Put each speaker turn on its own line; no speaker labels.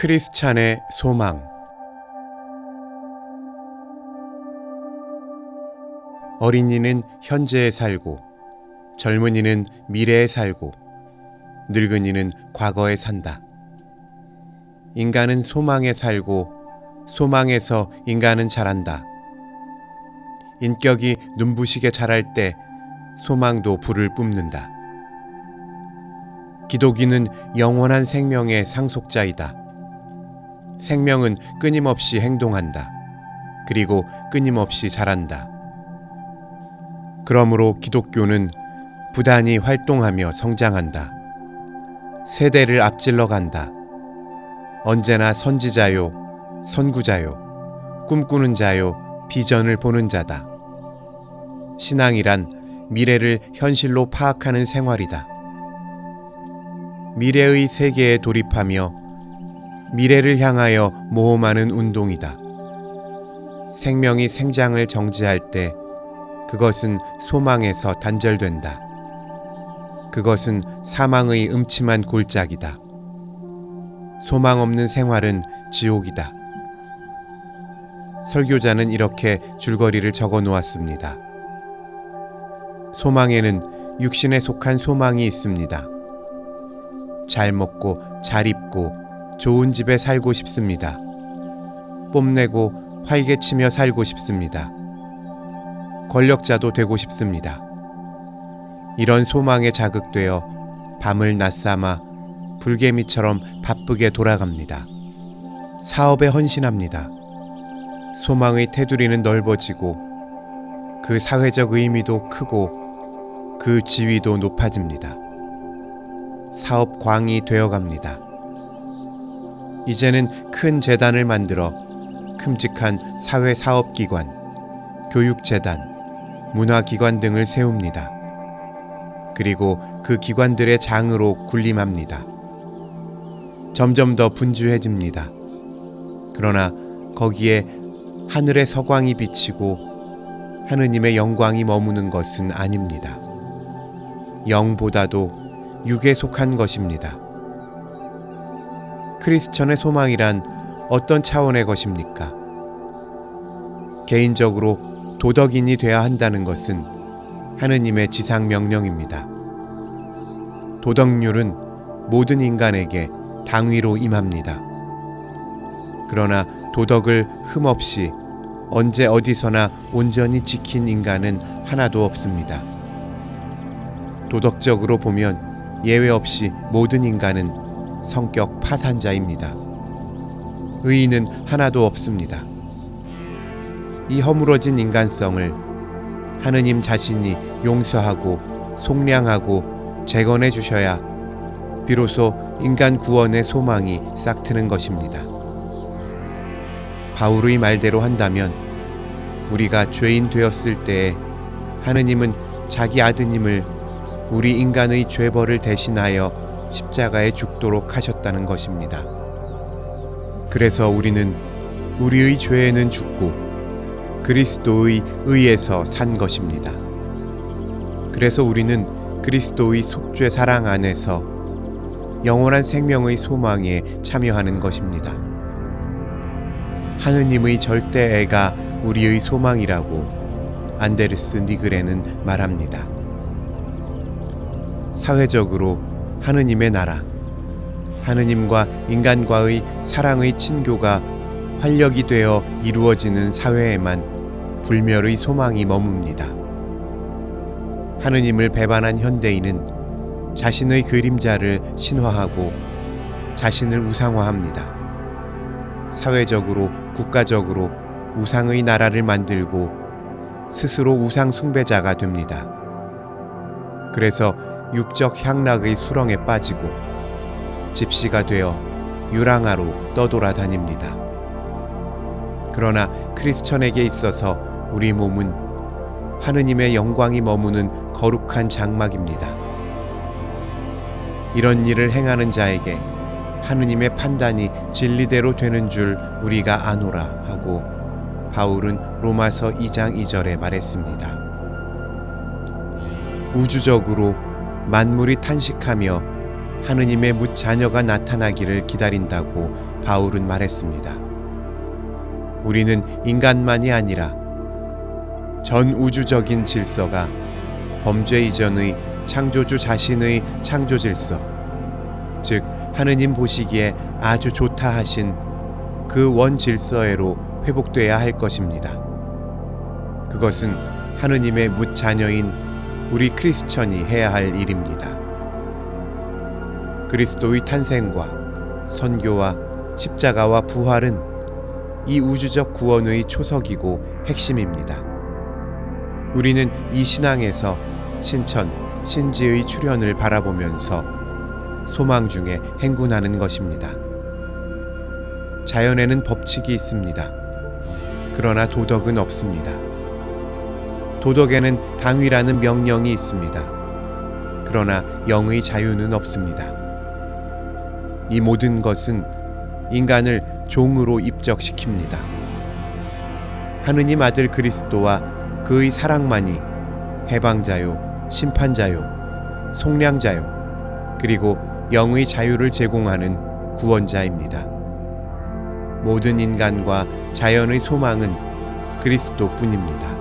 크리스찬의 소망 어린이는 현재에 살고 젊은이는 미래에 살고 늙은이는 과거에 산다. 인간은 소망에 살고 소망에서 인간은 자란다. 인격이 눈부시게 자랄 때 소망도 불을 뿜는다. 기독인은 영원한 생명의 상속자이다. 생명은 끊임없이 행동한다. 그리고 끊임없이 자란다. 그러므로 기독교는 부단히 활동하며 성장한다. 세대를 앞질러 간다. 언제나 선지자요, 선구자요, 꿈꾸는 자요, 비전을 보는 자다. 신앙이란 미래를 현실로 파악하는 생활이다. 미래의 세계에 돌입하며 미래를 향하여 모험하는 운동이다. 생명이 생장을 정지할 때 그것은 소망에서 단절된다. 그것은 사망의 음침한 골짜기다. 소망 없는 생활은 지옥이다. 설교자는 이렇게 줄거리를 적어 놓았습니다. 소망에는 육신에 속한 소망이 있습니다. 잘 먹고 잘 입고 좋은 집에 살고 싶습니다. 뽐내고 활개치며 살고 싶습니다. 권력자도 되고 싶습니다. 이런 소망에 자극되어 밤을 낮삼아 불개미처럼 바쁘게 돌아갑니다. 사업에 헌신합니다. 소망의 테두리는 넓어지고 그 사회적 의미도 크고 그 지위도 높아집니다. 사업광이 되어갑니다. 이제는 큰 재단을 만들어 큼직한 사회사업기관, 교육재단, 문화기관 등을 세웁니다. 그리고 그 기관들의 장으로 군림합니다. 점점 더 분주해집니다. 그러나 거기에 하늘의 서광이 비치고 하느님의 영광이 머무는 것은 아닙니다. 영보다도 육에 속한 것입니다. 크리스천의 소망이란 어떤 차원의 것입니까? 개인적으로 도덕인이 되어야 한다는 것은 하느님의 지상 명령입니다. 도덕률은 모든 인간에게 당위로 임합니다. 그러나 도덕을 흠없이 언제 어디서나 온전히 지킨 인간은 하나도 없습니다. 도덕적으로 보면 예외 없이 모든 인간은 성격 파산자입니다. 의인은 하나도 없습니다. 이 허물어진 인간성을 하느님 자신이 용서하고 속량하고 재건해 주셔야 비로소 인간 구원의 소망이 싹트는 것입니다. 바울의 말대로 한다면 우리가 죄인 되었을 때에 하느님은 자기 아드님을 우리 인간의 죄벌을 대신하여 십자가에 죽도록 하셨다는 것입니다. 그래서 우리는 우리의 죄에는 죽고 그리스도의 의에서 산 것입니다. 그래서 우리는 그리스도의 속죄 사랑 안에서 영원한 생명의 소망에 참여하는 것입니다. 하느님의 절대 애가 우리의 소망이라고 안데르스 니그레는 말합니다. 사회적으로 하느님의 나라, 하느님과 인간과의 사랑의 친교가 활력이 되어 이루어지는 사회에만 불멸의 소망이 머뭅니다. 하느님을 배반한 현대인은 자신의 그림자를 신화하고 자신을 우상화합니다. 사회적으로, 국가적으로 우상의 나라를 만들고 스스로 우상 숭배자가 됩니다. 그래서 육적 향락의 수렁에 빠지고 집시가 되어 유랑하로 떠돌아다닙니다. 그러나 크리스천에게 있어서 우리 몸은 하느님의 영광이 머무는 거룩한 장막입니다. 이런 일을 행하는 자에게 하느님의 판단이 진리대로 되는 줄 우리가 아노라 하고 바울은 로마서 2장 2절에 말했습니다. 우주적으로 만물이 탄식하며 하느님의 묻 자녀가 나타나기를 기다린다고 바울은 말했습니다. 우리는 인간만이 아니라 전 우주적인 질서가 범죄 이전의 창조주 자신의 창조 질서, 즉 하느님 보시기에 아주 좋다 하신 그 원 질서에로 회복돼야 할 것입니다. 그것은 하느님의 묻 자녀인 우리 크리스천이 해야 할 일입니다. 그리스도의 탄생과 선교와 십자가와 부활은 이 우주적 구원의 초석이고 핵심입니다. 우리는 이 신앙에서 신천, 신지의 출현을 바라보면서 소망 중에 행군하는 것입니다. 자연에는 법칙이 있습니다. 그러나 도덕은 없습니다. 도덕에는 당위라는 명령이 있습니다. 그러나 영의 자유는 없습니다. 이 모든 것은 인간을 종으로 입적시킵니다. 하느님 아들 그리스도와 그의 사랑만이 해방자요, 심판자요, 속량자요, 그리고 영의 자유를 제공하는 구원자입니다. 모든 인간과 자연의 소망은 그리스도 뿐입니다.